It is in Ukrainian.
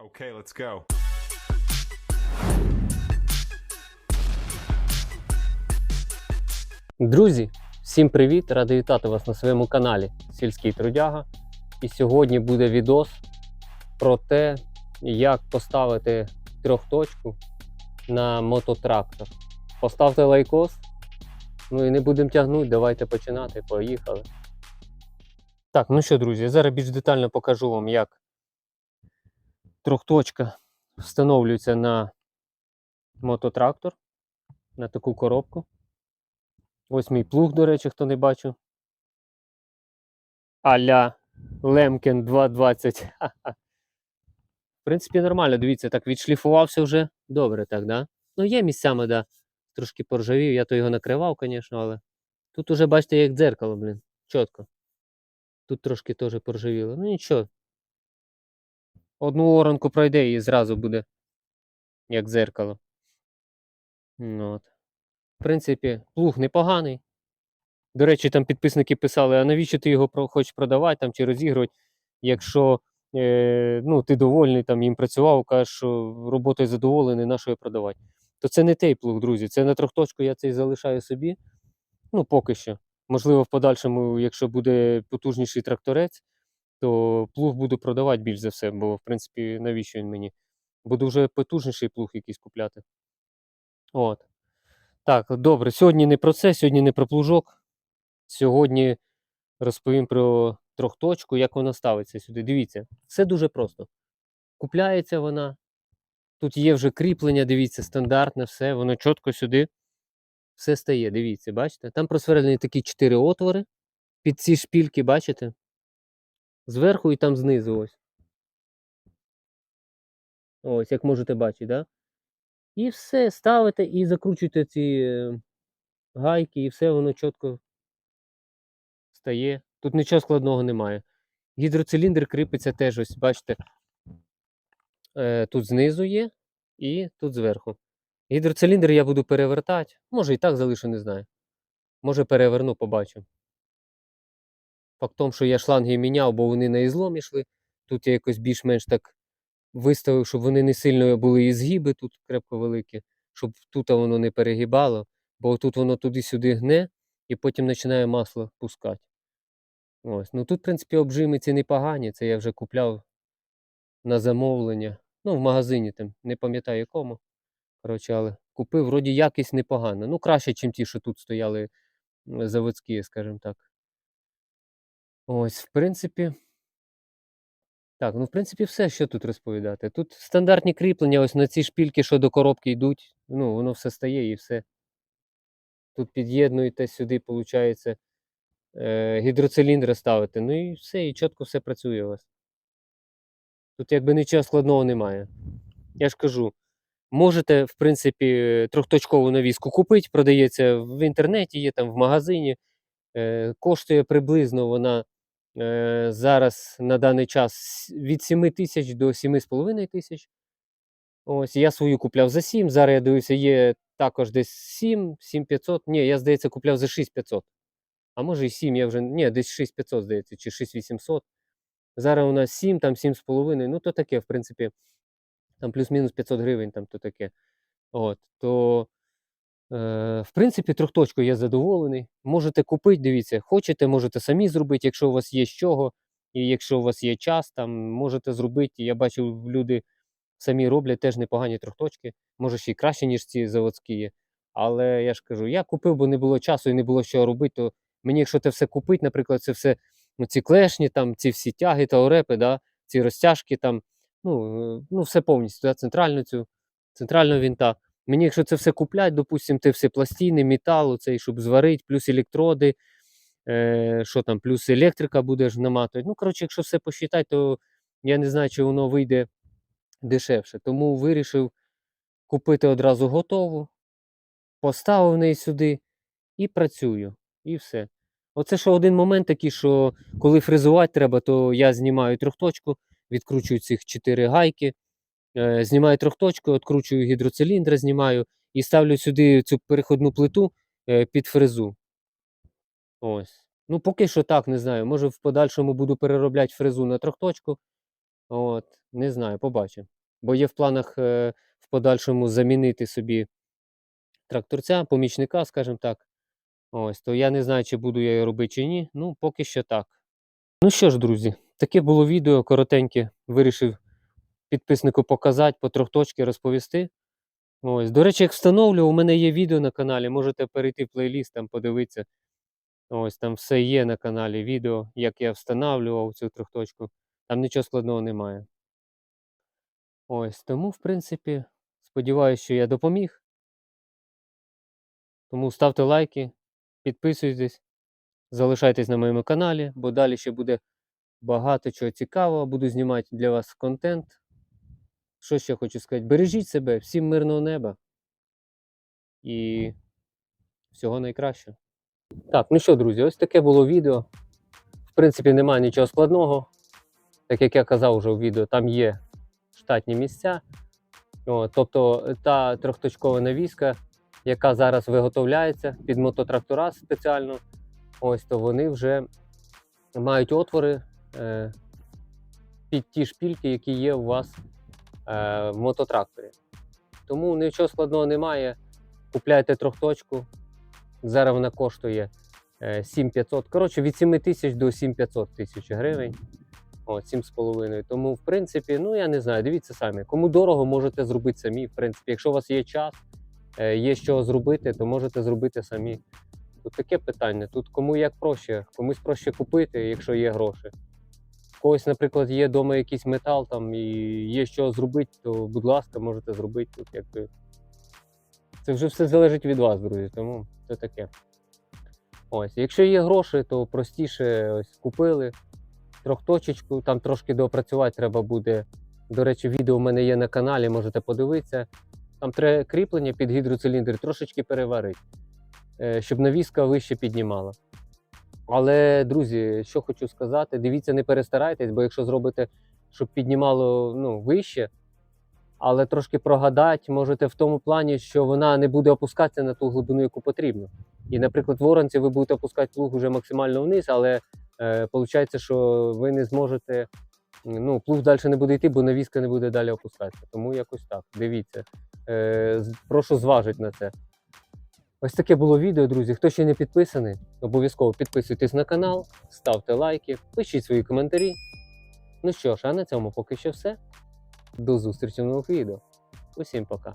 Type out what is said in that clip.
Okay, let's go. Друзі, всім привіт! Радий вітати вас на своєму каналі Сільський Трудяга. І сьогодні буде відос про те, як поставити трьохточку на мототрактор. Поставте лайкос. Ну і не будемо тягнути, давайте починати. Поїхали. Так, ну що, друзі, я зараз більш детально покажу вам, як трьохточка встановлюється на мототрактор, на таку коробку. Ось мій плуг, до речі, хто не бачив. Аля Лемкен 220. Ха-ха. В принципі, нормально, дивіться, так відшліфувався вже. Добре, так, да? Ну, є місцями, да. Трошки поржавів, я то його накривав, звісно, але. Тут уже, бачите, як дзеркало, блін. Чітко. Тут трошки теж поржавіло. Ну нічого. Одну оранку пройде і зразу буде як дзеркало. Ну, от. В принципі, плуг непоганий. До речі, там підписники писали, а навіщо ти його хочеш продавати там, чи розігрувати, якщо е, ну, ти довольний, там їм працював, кажеш, що роботою задоволений, на що його продавати. То це не той плуг, друзі. Це на трьохточку я цей залишаю собі. Ну, поки що. Можливо, в подальшому, якщо буде потужніший тракторець, то плуг буду продавати більш за все, бо, в принципі, навіщо він мені? Буду вже потужніший плуг якийсь купляти. От. Так, добре, сьогодні не про це, сьогодні не про плужок. Сьогодні розповім про трьохточку, як вона ставиться сюди. Дивіться, все дуже просто. Купляється вона. Тут є вже кріплення, дивіться, стандартне, все, воно чітко сюди все стає. Дивіться, бачите? Там просверлені такі чотири отвори під ці шпільки, бачите? Зверху і там знизу ось. Ось, як можете бачити, да? І все, ставите і закручуєте ці е, гайки, і все воно чітко стає. Тут нічого складного немає. Гідроциліндр кріпиться теж, ось, бачите, е, тут знизу є і тут зверху. Гідроциліндр я буду перевертати. Може і так залишу, не знаю. Може переверну, побачу. Факт тому, що я шланги міняв, бо вони на ізлом йшли. Тут я якось більш-менш так виставив, щоб вони не сильно були і згиби тут крепко великі, щоб тут воно не перегибало, бо тут воно туди-сюди гне і потім починає масло пускати. Ось. Ну тут, в принципі, обжими ці непогані. Це я вже купляв на замовлення. Ну, в магазині там, не пам'ятаю якому. Коротше, але купив, вроді якість непогана. Ну, краще, ніж ті, що тут стояли заводські, скажімо так. Ось, в принципі. Так, ну в принципі, все, що тут розповідати. Тут стандартні кріплення, ось на ці шпільки, що до коробки йдуть, ну, воно все стає і все. Тут під'єднуєте сюди, виходить, е, гідроциліндри ставите. Ну і все, і чітко все працює у вас. Тут якби нічого складного немає. Я ж кажу, можете, в принципі, трьохточкову навіску купити, продається в інтернеті, є там в магазині. Е, коштує приблизно вона зараз на даний час від 7 тисяч до 7,5 тисяч. Ось я свою купляв за 7. Зараз я дивився, є також десь 7, 7500. Ні, я, здається, купляв за 6500. А може і 7, я вже. Ні, десь 6500, здається, чи 6800. Зараз у нас 7, там 7,5. Ну, то таке, в принципі, там плюс-мінус 500 гривень, там то таке. От, то, е, в принципі, трьохточкою я задоволений. Можете купити, дивіться, хочете, можете самі зробити, якщо у вас є з чого, і якщо у вас є час, там можете зробити. Я бачу, люди самі роблять теж непогані трьохточки, може ще й краще, ніж ці заводські. Але я ж кажу, я купив, бо не було часу і не було що робити, то мені, якщо це все купити, наприклад, це все, ну, ці клешні, там, ці всі тяги та орепи, да, ці розтяжки, там, ну, е, ну все повністю, да, центральну цю, центрального вінта. Мені, якщо це все куплять, допустимо, ти все пластини, метал, цей, щоб зварити, плюс електроди, е, що там, плюс електрика будеш наматувати. Ну, коротше, якщо все посчитати, то я не знаю, чи воно вийде дешевше. Тому вирішив купити одразу готову, поставив неї сюди і працюю. І все. Оце що один момент такий, що коли фрезувати треба, то я знімаю трьохточку, відкручую цих чотири гайки, знімаю трьохточку, відкручую гідроциліндр, знімаю і ставлю сюди цю переходну плиту е, під фрезу. Ось. Ну, поки що так, не знаю. Може, в подальшому буду переробляти фрезу на трьохточку. От, не знаю, побачимо. Бо є в планах е, в подальшому замінити собі тракторця, помічника, скажімо так. Ось, то я не знаю, чи буду я його робити чи ні. Ну, поки що так. Ну що ж, друзі, таке було відео коротеньке. Вирішив підписнику показати, по трьохточки розповісти. Ось, до речі, як встановлю, у мене є відео на каналі. Можете перейти в плейліст, там подивитися. Ось там все є на каналі відео, як я встановлював цю трьохточку. Там нічого складного немає. Ось, тому, в принципі, сподіваюся, що я допоміг. Тому ставте лайки, підписуйтесь, залишайтесь на моєму каналі, бо далі ще буде багато чого цікавого. Буду знімати для вас контент. Що ще хочу сказати? Бережіть себе, всім мирного неба і всього найкращого. Так, ну що, друзі, ось таке було відео. В принципі, немає нічого складного. Так як я казав вже у відео, там є штатні місця. О, тобто та трьохточкова навіска, яка зараз виготовляється під мототрактора спеціально, ось то вони вже мають отвори е, під ті шпільки, які є у вас е, в мототракторі. Тому нічого складного немає. Купляйте трьохточку. Зараз вона коштує е, 7500. Коротше, від 7 тисяч до 7500 тисяч гривень. От, 7,5. Тому, в принципі, ну я не знаю, дивіться самі. Кому дорого, можете зробити самі. В принципі, якщо у вас є час, е, є що зробити, то можете зробити самі. Тут таке питання. Тут кому як проще, комусь проще купити, якщо є гроші. Когось, наприклад, є вдома якийсь метал там і є що зробити, то будь ласка, можете зробити тут якби. Це вже все залежить від вас, друзі, тому це таке. Ось, якщо є гроші, то простіше ось купили трьохточечку, там трошки доопрацювати треба буде. До речі, відео в мене є на каналі, можете подивитися. Там треба кріплення під гідроциліндр трошечки переварити, е, щоб навіска вище піднімала. Але, друзі, що хочу сказати, дивіться, не перестарайтесь, бо якщо зробите, щоб піднімало ну, вище, але трошки прогадати можете в тому плані, що вона не буде опускатися на ту глибину, яку потрібно. І, наприклад, в оранці ви будете опускати плуг вже максимально вниз, але е, виходить, що ви не зможете, ну, плуг далі не буде йти, бо навіска не буде далі опускатися. Тому якось так. Дивіться. Е, прошу зважити на це. Ось таке було відео, друзі. Хто ще не підписаний, обов'язково підписуйтесь на канал, ставте лайки, пишіть свої коментарі. Ну що ж, а на цьому поки що все. До зустрічі в нових відео. Усім пока.